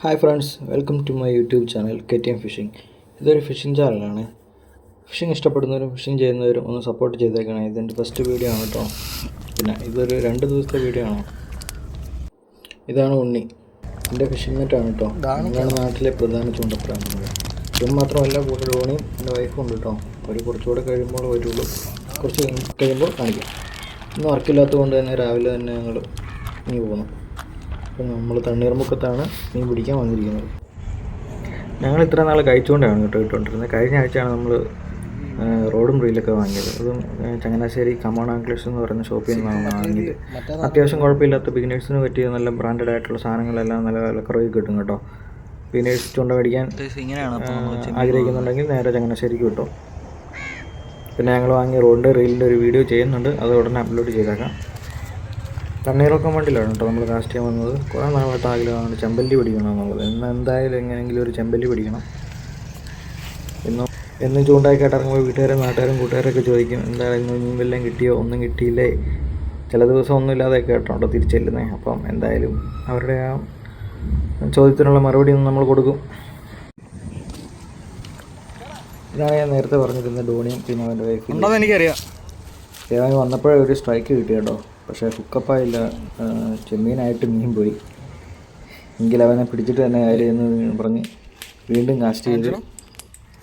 Hi friends welcome to my YouTube channel K T M fishing ഇതൊരു fishing ചാനലാണ് fishing ഇഷ്ടപ്പെടുന്നവരും fishing ചെയ്യുന്നവരും ഒന്ന് സപ്പോർട്ട് ചെയ്തേക്കണം. ഇതെന്റെ ഫസ്റ്റ് വീഡിയോ ആണ് കേട്ടോ പിന്നെ ഇതൊരു രണ്ട് ദിവസത്തെ വീഡിയോ ആണ്. ഇതാണ് ഉണ്ണി. എന്റെ ഫിഷിംഗ് നെറ്റാണ് കേട്ടോ ഇതാണ് നാട്ടിലെ പ്രധാന ചൂണ്ടപ്പുറമാണ് ഇതും മാത്രമല്ല കൂടെ ഡോണിയും എന്റെ വൈഫും ഉണ്ട് കേട്ടോ അവർ കുറച്ചുകൂടെ കഴിയുമ്പോൾ വരുള്ളൂ. കുറച്ച് കഴിയുമ്പോൾ കാണിക്കാം. ഇന്ന് വർക്കില്ലാത്തത് കൊണ്ട് തന്നെ രാവിലെ തന്നെ ഞങ്ങൾ ഇനി പോകുന്നു അപ്പം നമ്മൾ തണ്ണീർമുക്കത്താണ് മീൻ പിടിക്കാൻ വന്നിരിക്കുന്നത്. ഞങ്ങൾ ഇത്ര നാൾ കഴിച്ചുകൊണ്ടാണ് കേട്ടോ ഇട്ടുകൊണ്ടിരുന്നത്. കഴിഞ്ഞ ആഴ്ചയാണ് നമ്മൾ റോഡും റീലൊക്കെ വാങ്ങിയത്. അതും ചങ്ങനാശ്ശേരി കമോൺ ആംഗ്ലേഴ്സ് എന്ന് പറയുന്ന ഷോപ്പിൽ നിന്നാണ് വാങ്ങിയത്. അത്യാവശ്യം കുഴപ്പമില്ലാത്ത ബിഗിനേഴ്സിന് പറ്റിയ നല്ല ബ്രാൻഡഡ് ആയിട്ടുള്ള സാധനങ്ങളെല്ലാം നല്ല വിലക്കുറവിൽ കിട്ടും കേട്ടോ. ബിഗിനേഴ്സ് ചൂണ്ട മേടിക്കാൻ ആഗ്രഹിക്കുന്നുണ്ടെങ്കിൽ നേരെ ചങ്ങനാശ്ശേരിക്ക് കിട്ടും പിന്നെ ഞങ്ങൾ വാങ്ങിയ റോഡിന്റെ റീലിന്റെ ഒരു വീഡിയോ ചെയ്യുന്നുണ്ട്. അത് ഉടനെ അപ്ലോഡ് ചെയ്തേക്കാം. തണ്ണീറൊക്കെ വണ്ടിയിലാണ് കേട്ടോ നമ്മൾ കാസ്റ്റ് ചെയ്യാൻ വന്നത്. കുറേ നാളായിട്ട് ആഗ്രഹമാണ് ചെമ്പല്ലി പിടിക്കണം എന്നുള്ളത്. ഇന്ന് എന്തായാലും എങ്ങനെയെങ്കിലും ഒരു ചെമ്പല്ലി പിടിക്കണം. എന്നും എന്നും ചൂണ്ടായിക്കാട്ട് ഇറങ്ങുമ്പോൾ വീട്ടുകാരും നാട്ടുകാരും കൂട്ടുകാരൊക്കെ ചോദിക്കും എന്തായാലും ഇന്ന് മീൻ വല്ലതും കിട്ടിയോ? ഒന്നും കിട്ടിയില്ലേ? ചില ദിവസം ഒന്നും ഇല്ലാതെയൊക്കെ കേട്ടോ തിരിച്ചെല്ലുന്നത് അപ്പം എന്തായാലും അവരുടെ ആ ചോദ്യത്തിനുള്ള മറുപടി ഒന്ന് നമ്മൾ കൊടുക്കും. ഇതാണ് ഞാൻ നേരത്തെ പറഞ്ഞിരുന്ന ഡോണിയും പിന്നെ അവന്റെ വൈഫ് ഉണ്ടെന്ന് എനിക്കറിയാം. ദേവാൻ വന്നപ്പോഴേ ഒരു സ്ട്രൈക്ക് കിട്ടി കേട്ടോ. പക്ഷേ ഹുക്കപ്പായില്ല ചെമ്മീനായിട്ട് മീൻ പോയി എങ്കിൽ അവനെ പിടിച്ചിട്ട് തന്നെ കാര്യം എന്ന് പറഞ്ഞ് വീണ്ടും കാസ്റ്റ് ചെയ്ത്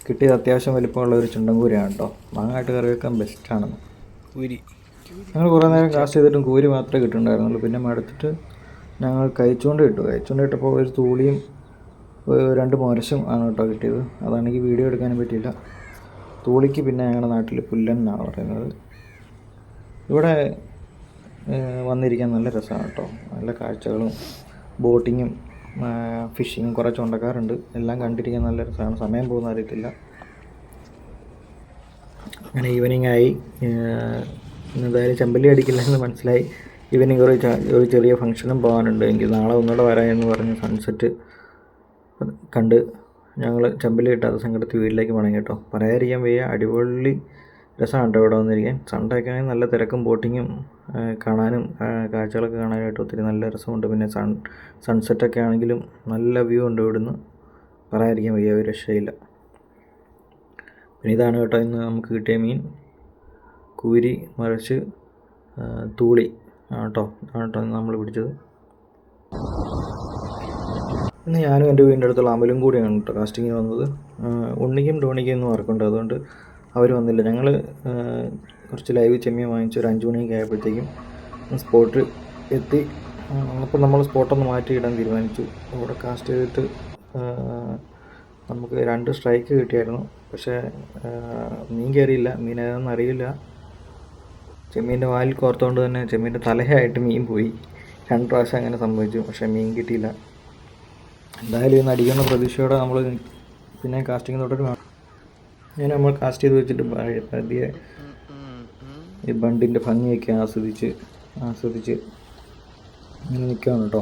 കിട്ടിയത് അത്യാവശ്യം വലിപ്പമുള്ള ഒരു ചുണ്ടൻകൂരയാണ് കേട്ടോ. മാങ്ങായിട്ട് കറി വെക്കാൻ ബെസ്റ്റാണെന്ന് കൂരി. ഞങ്ങൾ കുറേ നേരം കാസ്റ്റ് ചെയ്തിട്ടും കൂരി മാത്രമേ കിട്ടുന്നുണ്ടായിരുന്നുള്ളൂ. പിന്നെ മടുത്തിട്ട് ഞങ്ങൾ കഴിച്ചുകൊണ്ട് കിട്ടു കഴിച്ചുകൊണ്ട് കിട്ടപ്പോൾ ഒരു തൂളിയും രണ്ട് മോരശും ആണ് കേട്ടോ കിട്ടിയത്. അതാണെങ്കിൽ വീഡിയോ എടുക്കാനും പറ്റിയില്ല. തൂളിക്ക് പിന്നെ ഞങ്ങളുടെ നാട്ടിൽ പുല്ലൻ എന്നാണ് പറയുന്നത്. ഇവിടെ വന്നിരിക്കാൻ നല്ല രസമാണ് കേട്ടോ. നല്ല കാഴ്ചകളും ബോട്ടിങ്ങും ഫിഷിങ്ങും കുറേ ചുണ്ടക്കാറുണ്ട് എല്ലാം കണ്ടിരിക്കാൻ നല്ല രസമാണ്. സമയം പോകുന്ന അറിയത്തില്ല. അങ്ങനെ ഈവനിങ് ആയി. എന്തായാലും ചെമ്പല്ലി അടിക്കില്ല എന്ന് മനസ്സിലായി. ഈവനിങ് ഒരു ഒരു ചെറിയ ഫംഗ്ഷനും പോകാനുണ്ട്. എനിക്ക് നാളെ ഒന്നുകൂടെ വരാമെന്ന് പറഞ്ഞ് സൺസെറ്റ് കണ്ട് ഞങ്ങൾ ചെമ്പല്ലി കിട്ടാത്ത സങ്കടത്തിൽ വീട്ടിലേക്ക് മടങ്ങി കേട്ടോ. പറയാതിരിക്കാൻ വയ്യ. അടിപൊളി രസമാണ് കേട്ടോ ഇവിടെ വന്നിരിക്കാൻ. സൺഡേ ഒക്കെ ആണെങ്കിൽ നല്ല തിരക്കും ബോട്ടിങ്ങും കാണാനും കാഴ്ചകളൊക്കെ കാണാനായിട്ട് ഒത്തിരി നല്ല രസമുണ്ട്. പിന്നെ സൺ സൺസെറ്റൊക്കെ ആണെങ്കിലും നല്ല വ്യൂ ഉണ്ട് ഇവിടുന്ന്. പറയാതിരിക്കാൻ വയ്യ ഒരു രക്ഷയില്ല. പിന്നെ ഇതാണ് കേട്ടോ ഇന്ന് നമുക്ക് കിട്ടിയ മീൻ. കൂരി മറിച്ച് തൂളി. ആട്ടോ ആട്ടോ നമ്മൾ പിടിച്ചത്. ഇന്ന് ഞാനും എന്റെ വീടിന്റെ അടുത്തുള്ള അമലും കൂടിയാണ് കേട്ടോ കാസ്റ്റിങ്ങിന് വന്നത്. ഉണ്ണിക്കും ടോണിക്കും ഒന്നും വർക്കുണ്ട് അതുകൊണ്ട് അവർ വന്നില്ല. ഞങ്ങൾ കുറച്ച് ലൈവ് ചെമ്മീൻ വാങ്ങിച്ച് ഒരു അഞ്ച് മണിയൊക്കെ ആയപ്പോഴത്തേക്കും സ്പോട്ട് എത്തി. അപ്പോൾ നമ്മൾ സ്പോട്ടൊന്ന് മാറ്റിയിടാൻ തീരുമാനിച്ചു. അവിടെ കാസ്റ്റ് ചെയ്തിട്ട് നമുക്ക് രണ്ട് സ്ട്രൈക്ക് കിട്ടിയായിരുന്നു. പക്ഷേ മീൻ കയറിയില്ല മീൻ ഏതാണെന്ന് അറിയില്ല. ചെമ്മീന്റെ വാലിൽ കോർത്തുകൊണ്ട് തന്നെ ചെമ്മീന്റെ തലയായിട്ട് മീൻ പോയി. രണ്ട് പ്രാവശ്യം അങ്ങനെ സംഭവിച്ചു. പക്ഷേ മീൻ കിട്ടിയില്ല. എന്തായാലും ഇന്ന് അടിക്കുന്ന പ്രതീക്ഷയോടെ നമ്മൾ പിന്നെ കാസ്റ്റിംഗ് തൊട്ടിട്ട് ഞാൻ നമ്മൾ കാസ്റ്റ് ചെയ്ത് വെച്ചിട്ട് പതിയെ ഈ ബണ്ടിന്റെ ഭംഗിയൊക്കെ ആസ്വദിച്ച് ആസ്വദിച്ച് ഇങ്ങനെ നിൽക്കുകയാണ് കേട്ടോ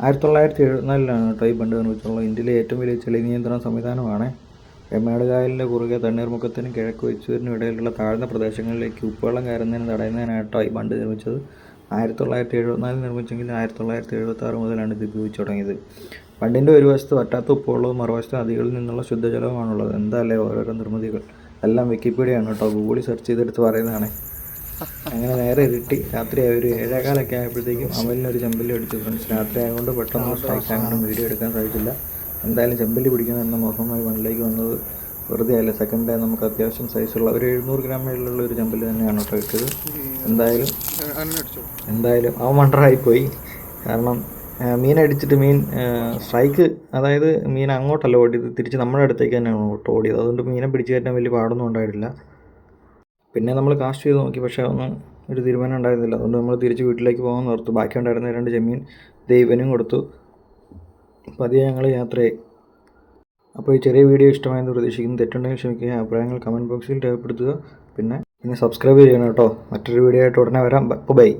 ആയിരത്തി തൊള്ളായിരത്തി എഴുപത്തിനാലിലാണ് കേട്ടോ ഈ ബണ്ട് നിർമ്മിച്ചിട്ടുള്ളത്. ഇന്ത്യയിലെ ഏറ്റവും വലിയ ചെളി നിയന്ത്രണ സംവിധാനമാണ്. വെമ്മേട് കായലിന്റെ കുറുകെ തണ്ണീർമുഖത്തിനും കിഴക്ക് വെച്ചൂരിനും ഇടയിലുള്ള താഴ്ന്ന പ്രദേശങ്ങളിലേക്ക് ഉപ്പുവെള്ളം കയറുന്നതിന് തടയുന്നതിനായിട്ടോ ഈ ബണ്ട് നിർമ്മിച്ചത്. ആയിരത്തി തൊള്ളായിരത്തി എഴുപത്തിനാലിൽ നിർമ്മിച്ചെങ്കിൽ ആയിരത്തി തൊള്ളായിരത്തി എഴുപത്തി ആറ് മുതലാണ് ഇത് ഉപയോഗിച്ച് തുടങ്ങിയത്. ബണ്ടിന്റെ ഒരു വശത്ത് വറ്റാത്ത ഉപ്പുവെള്ളവും മറുവശത്ത് നദികളിൽ നിന്നുള്ള ശുദ്ധജലവുമാണുള്ളത്. എന്തല്ലേ ഓരോരോ നിർമ്മിതികൾ? എല്ലാം വിക്കിപീഡിയയാണ് കേട്ടോ. ഗൂഗിളിൽ സെർച്ച് ചെയ്തെടുത്ത് പറയുന്നതാണ്. അങ്ങനെ നേരെ ഇരുട്ടി. രാത്രി ഒരു ഏഴേകാലൊക്കെ ആയപ്പോഴത്തേക്കും അമലിനൊരു ചെമ്പല്ലി അടിച്ചു. ഫ്രണ്ട്സ് രാത്രി ആയതുകൊണ്ട് പെട്ടെന്ന് സ്ട്രൈക്ക് ആയതുകൊണ്ട് വീഡിയോ എടുക്കാൻ സാധിച്ചില്ല. എന്തായാലും ചെമ്പല്ലി പിടിക്കണം എന്ന മോഹമായി മണ്ണിലേക്ക് വന്നത് വെറുതെ അല്ല. സെക്കൻഡ് ഡേ നമുക്ക് അത്യാവശ്യം സൈസുള്ള ഒരു എഴുന്നൂറ് ഗ്രാം മേളിലുള്ള ഒരു ചെമ്പല്ലി തന്നെയാണ് കേട്ടോ ഇട്ടത്. എന്തായാലും എന്തായാലും അവൻ മണ്ടറായിപ്പോയി കാരണം മീൻ അടിച്ചിട്ട് മീൻ സ്ട്രൈക്ക് അതായത് മീൻ അങ്ങോട്ടല്ല ഓടിയത് തിരിച്ച് നമ്മുടെ അടുത്തേക്ക് തന്നെയാണ് ഓടിയത്. അതുകൊണ്ട് മീനെ പിടിച്ച് കയറ്റാൻ വലിയ പാടൊന്നും ഉണ്ടായിട്ടില്ല. പിന്നെ നമ്മൾ കാസ്റ്റ് ചെയ്ത് നോക്കി പക്ഷേ ഒന്നും ഒരു തീരുമാനം ഉണ്ടായിരുന്നില്ല. അതുകൊണ്ട് നമ്മൾ തിരിച്ച് വീട്ടിലേക്ക് പോകാൻ ഓർത്തു ബാക്കി ഉണ്ടായിരുന്ന രണ്ട് ചെമ്മീൻ ദൈവനും കൊടുത്തു. പതിയെ ഞങ്ങൾ യാത്രയായി. അപ്പോൾ ഈ ചെറിയ വീഡിയോ ഇഷ്ടമായെന്ന് പ്രതീക്ഷിക്കുന്നു. തെറ്റുണ്ടെങ്കിൽ ക്ഷമിക്കുക. അഭിപ്രായങ്ങൾ കമന്റ് ബോക്സിൽ രേഖപ്പെടുത്തുക. പിന്നെ പിന്നെ സബ്സ്ക്രൈബ് ചെയ്യണം കേട്ടോ. മറ്റൊരു വീഡിയോ ആയിട്ട് ഉടനെ വരാം. ബൈ.